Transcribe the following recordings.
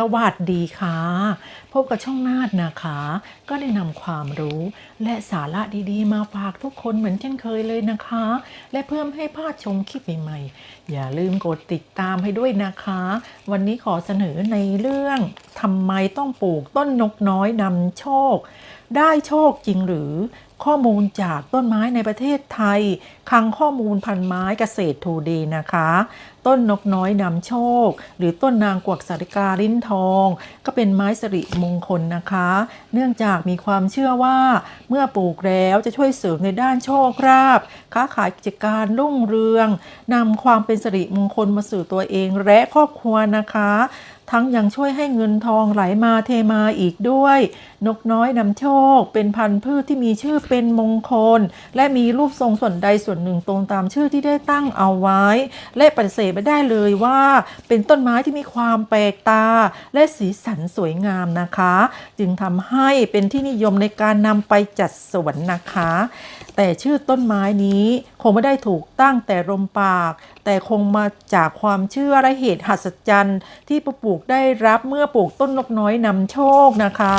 สวัสดีค่ะ พบกับช่องนาดนะคะ ก็ได้นำความรู้และสาระดีๆ มาฝากทุกคนเหมือนเช่นเคยเลยนะคะ และเพิ่มให้พลาดชมคลิปใหม่ๆ อย่าลืมกดติดตามให้ด้วยนะคะ วันนี้ขอเสนอในเรื่องทำไมต้องปลูกต้นนกน้อยนำโชค ได้โชคจริงหรือ ข้อมูลจากต้นไม้ในประเทศไทยคลังข้อมูลพันไม้เกษตรทูดีนะคะ ต้นนกน้อยนำโชค หรือต้นนางกวักสาริกาลิ้นทอง ก็เป็นไม้สิริมงคลนะคะ เนื่องจากมีความเชื่อว่า เมื่อปลูกแล้วจะช่วยเสริมในด้านโชคลาภค้าขายกิจการรุ่งเรืองนำความเป็นสิริมงคลมาสู่ตัวเองและครอบครัวนะคะ ทั้งยังช่วยให้เงินทองไหลมาเทมาอีกด้วย นกน้อยนำโชค เป็นพันธุ์พืชที่มีชื่อเป็นมงคล และมีรูปทรงส่วนใดส่วนหนึ่งตรงตามชื่อที่ได้ตั้งเอาไว้ และปฏิเสธไม่ได้เลยว่า เป็นต้นไม้ที่มีความแปลกตา และสีสันสวยงามนะคะ จึงทำให้เป็นที่นิยมในการนำไปจัดสวนนะคะ แต่ชื่อต้นไม้นี้คงไม่ได้ถูกตั้งแต่ลมปาก แต่คงมาจากความเชื่อและเหตุหัศจรรย์ ที่ผู้ปลูกได้รับเมื่อปลูกต้นนกน้อยนำโชคนะคะ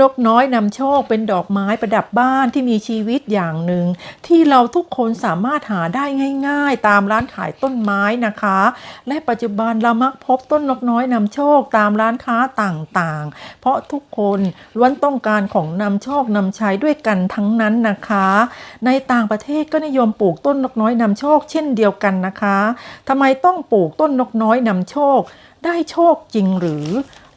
นกน้อยนำโชคเป็นดอกไม้ประดับบ้านที่มีชีวิตอย่างหนึ่ง ที่เราทุกคนสามารถหาได้ง่าย ๆ ตามร้านขายต้นไม้นะคะ และปัจจุบันเรามักพบต้นนกน้อยนำโชคตามร้านค้าต่างๆ เพราะทุกคนล้วนต้องการของนำโชคนำใช้ด้วยกันทั้งนั้นนะคะ ในต่างประเทศก็นิยมปลูกต้นนกน้อยนำโชคเช่นเดียวกันนะคะทำไมต้องปลูกต้นนกน้อยนำโชค ได้โชคจริงหรือ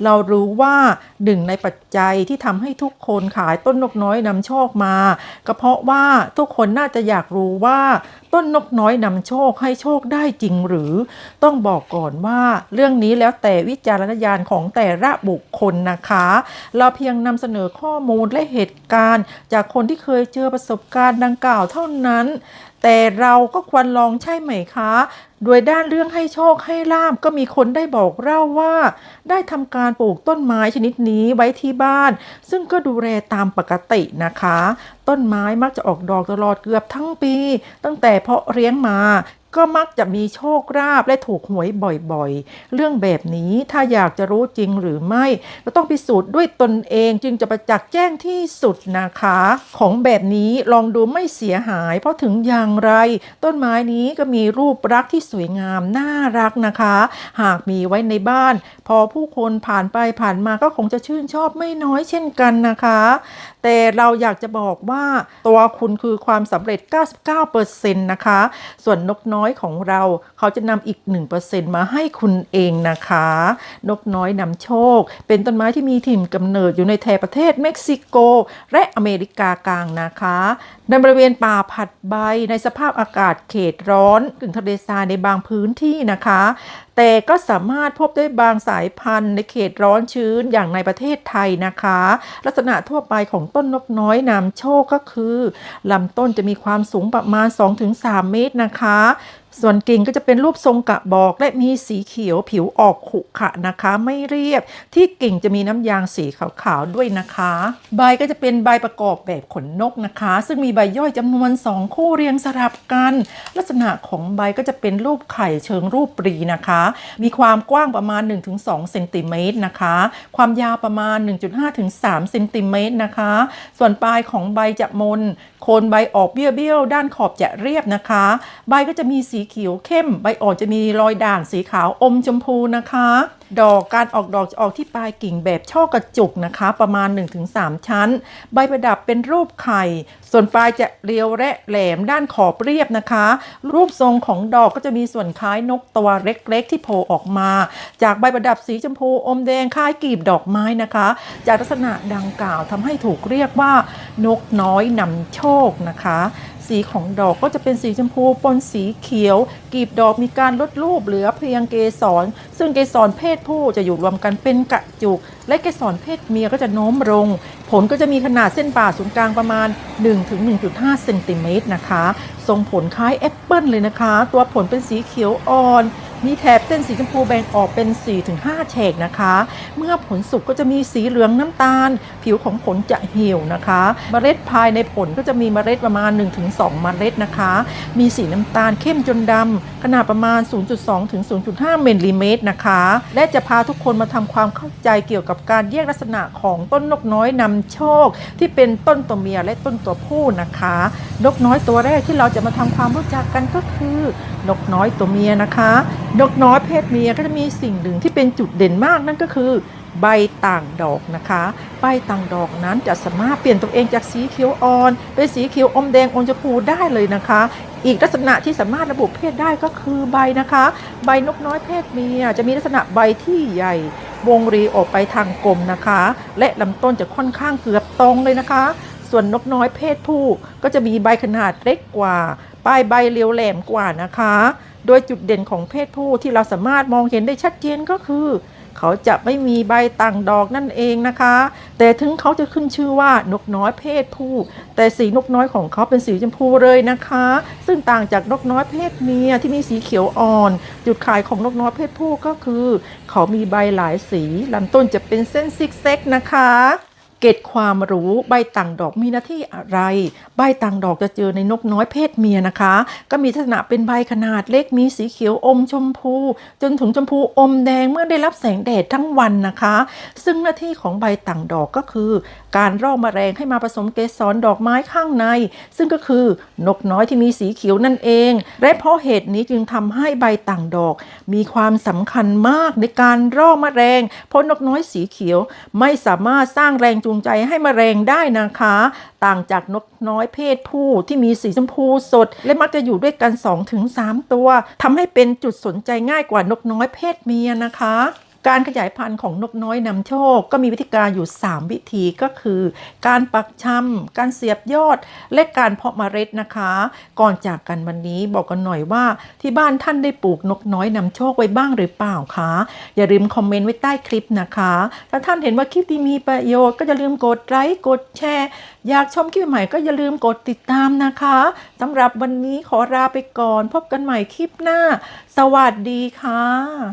เรารู้ว่า หนึ่งในปัจจัยที่ทำให้ทุกคนขายต้นนกน้อยนำโชคมาก็เพราะว่าทุกคนน่าจะอยากรู้ว่าต้นนกน้อยนำโชคให้โชคได้จริงหรือ ต้องบอกก่อนว่าเรื่องนี้แล้วแต่วิจารณญาณของแต่ละบุคคลนะคะ เราเพียงนำเสนอข้อมูลและเหตุการณ์ จากคนที่เคยเจอประสบการณ์ดังกล่าวเท่านั้น แต่เราก็ควรลองใช่ไหมคะ โดยด้านเรื่องให้โชคให้ลาบก็มีคนได้บอกเล่าว่า ได้ทำการปลูกต้นไม้ชนิดนี้ไว้ที่บ้าน ซึ่งก็ดูแลตามปกตินะคะ ต้นไม้มักจะออกดอกตลอดเกือบทั้งปี ตั้งแต่เพาะเลี้ยงมา ก็มักจะมีโชคลาภและถูกหวยบ่อยๆ เรื่องแบบนี้ถ้าอยากจะรู้จริงหรือไม่ก็ต้องพิสูจน์ด้วยตนเองจึงจะประจักษ์แจ้งที่สุดนะคะ ของแบบนี้ลองดูไม่เสียหาย เพราะถึงอย่างไร ต้นไม้นี้ก็มีรูปลักษ์ที่สวยงามน่ารักนะคะ หากมีไว้ในบ้าน พอผู้คนผ่านไปผ่านมาก็คงจะชื่นชอบไม่น้อยเช่นกันนะคะ แต่เราอยากจะบอกว่าตัวคุณคือความสำเร็จ 99%นะคะ ส่วนนกน้อย้อยของเรา เขาจะนำอีก 1%มาให้คุณเองนะคะ นกน้อยนำโชค เป็นต้นไม้ที่มีถิ่นกำเนิดอยู่ในแถบประเทศเม็กซิโก และอเมริกากลางนะคะในบริเวณป่าผัดใบในสภาพอากาศเขตร้อนกึ่งทะเลทรายในบางพื้นที่นะคะแต่ก็สามารถพบได้บางสายพันธุ์ในเขตร้อนชื้นอย่างในประเทศไทยนะคะ ลักษณะทั่วไปของต้นนกน้อยนำโชคก็คือลำต้นจะมีความสูงประมาณ 2-3 เมตรนะคะส่วนกิ่งก็จะเป็นรูปทรงกระบอกและมีสีเขียวผิวออกขุขะนะคะ ไม่เรียบที่กิ่งจะมีน้ำยางสีขาวๆด้วยนะคะ ใบก็จะเป็นใบประกอบแบบขนนกนะคะ ซึ่งมีใบย่อยจำนวน 2 คู่เรียงสลับกัน ลักษณะของใบก็จะเป็นรูปไข่เชิงรูปปรีนะคะ มีความกว้างประมาณ 1-2เซนติเมตรนะคะ ความยาวประมาณ 1.5-3เซนติเมตรนะคะ ส่วนปลายของใบจะมน โคนใบออกเบี้ยวๆด้านขอบจะเรียบนะคะ ใบก็จะมีสีเขียวเข้ม ใบอ่อนจะมีรอยด่างสีขาวอมชมพูนะคะ ดอกการออกดอกจะออกที่ปลายกิ่งแบบช่อกระจุกนะคะ ประมาณ 1-3 ชั้น ใบประดับเป็นรูปไข่ ส่วนปลายจะเรียวและแหลมด้านขอบเรียบนะคะ รูปทรงของดอกก็จะมีส่วนคล้ายนกตัวเล็กๆ ที่โผล่ออกมา จากใบประดับสีชมพูอมแดงคล้ายกีบดอกไม้นะคะ จากลักษณะดังกล่าวทำให้ถูกเรียกว่านกน้อยนำโชคนะคะ สีของดอกก็จะเป็นสีชมพูปนสีเขียว กีบดอกมีการลดรูปเหลือเพียงเกสรซึ่งเกสรเพศผู้จะอยู่รวมกันเป็นกระจุก และเกสรเพศเมียก็จะโน้มลง ผลก็จะมีขนาดเส้นผ่าศูนย์กลางประมาณ 1-1.5เซนติเมตรนะคะททรงผลคล้ายแอปเปิลเลยนะคะ ตัวผลเป็นสีเขียวอ่อน มีแถบเส้นสีชมพูแบ่งออกเป็น 4-5 เฉกนะคะ เมื่อผลสุกก็จะมีสีเหลืองน้ำตาล ผิวของผลจะเหี่ยวนะคะเมล็ดภายในผลก็จะมีเมล็ดประมาณ 1-2 เมล็ดนะคะ มีสีน้ำตาลเข้มจนดำขนาดประมาณ 0.2 ถึง 0.5 มิลลิเมตรนะคะ และจะพาทุกคนมาทำความเข้าใจเกี่ยวกับการแยกลักษณะของต้นนกน้อยนำโชค ที่เป็นต้นตัวเมียและต้นตัวผู้นะคะ นกน้อยตัวแรกที่เราจะมาทำความรู้จักกันก็คือนกน้อยตัวเมียนะคะนกน้อยเพศเมียก็จะมีสิ่งหนึ่งที่เป็นจุดเด่นมากนั่นก็คือ ใบต่างดอกนะคะ ใบต่างดอกนั้นจะสามารถเปลี่ยนตัวเองจากสีเขียวอ่อนเป็นสีเขียวอมแดงอมชมพูได้เลยนะคะ อีกลักษณะที่สามารถระบุเพศได้ก็คือใบนะคะ ใบนกน้อยเพศเมียจะมีลักษณะใบที่ใหญ่ วงรีออกไปทางกลมนะคะ และลำต้นจะค่อนข้างเกือบตรงเลยนะคะ ส่วนนกน้อยเพศผู้ก็จะมีใบขนาดเล็กกว่าปลายใบเรียวแหลมกว่านะคะ โดยจุดเด่นของเพศผู้ที่เราสามารถมองเห็นได้ชัดเจนก็คือ เขาจะไม่มีใบต่างดอกนั่นเองนะคะ แต่ถึงเขาจะขึ้นชื่อว่านกน้อยเพศผู้ แต่สีนกน้อยของเขาเป็นสีชมพูเลยนะคะ ซึ่งต่างจากนกน้อยเพศเมียที่มีสีเขียวอ่อน จุดขายของนกน้อยเพศผู้ก็คือ เขามีใบหลายสีลำต้นจะเป็นเส้นซิกแซกนะคะ เกร็ดความรู้ใบต่างดอกมีหน้าที่อะไร ใบต่างดอกจะเจอในนกน้อยเพศเมียนะคะ ก็มีลักษณะเป็นใบขนาดเล็กมีสีเขียวอมชมพู จนถึงชมพูอมแดงเมื่อได้รับแสงแดดทั้งวันนะคะ ซึ่งหน้าที่ของใบต่างดอกก็คือ การร่อแมลงให้มาผสมเกสรดอกไม้ข้างใน ซึ่งก็คือนกน้อยที่มีสีเขียวนั่นเอง และเพราะเหตุนี้จึงทำให้ใบต่างดอก มีความสำคัญมากในการร่อแมลงเพราะนกน้อยสีเขียวไม่สามารถสร้างแรงจูงใจให้แมลงได้นะคะ ต่างจากนกน้อยเพศผู้ที่มีสีชมพูสด และมักจะอยู่ด้วยกัน 2-3 ตัวทำให้เป็นจุดสนใจง่ายกว่านกน้อยเพศเมียนะคะ การขยายพันธุ์ของนกน้อยนำโชค ก็มีวิธีการอยู่ 3 วิธีก็คือ การปักชำการเสียบยอด และการเพาะเมล็ดนะคะ ก่อนจากกันวันนี้บอกกันหน่อยว่า ที่บ้านท่านได้ปลูกนกน้อยนำโชคไว้บ้างหรือเปล่าคะอย่าลืมคอมเมนต์ไว้ใต้คลิปนะคะ ถ้าท่านเห็นว่าคลิปนี้มีประโยชน์ก็อย่าลืมกดไลค์กดแชร์ อยากชมคลิปใหม่ก็อย่าลืมกดติดตามนะคะสำหรับวันนี้ขอลาไปก่อน พบกันใหม่คลิปหน้า สวัสดีค่ะ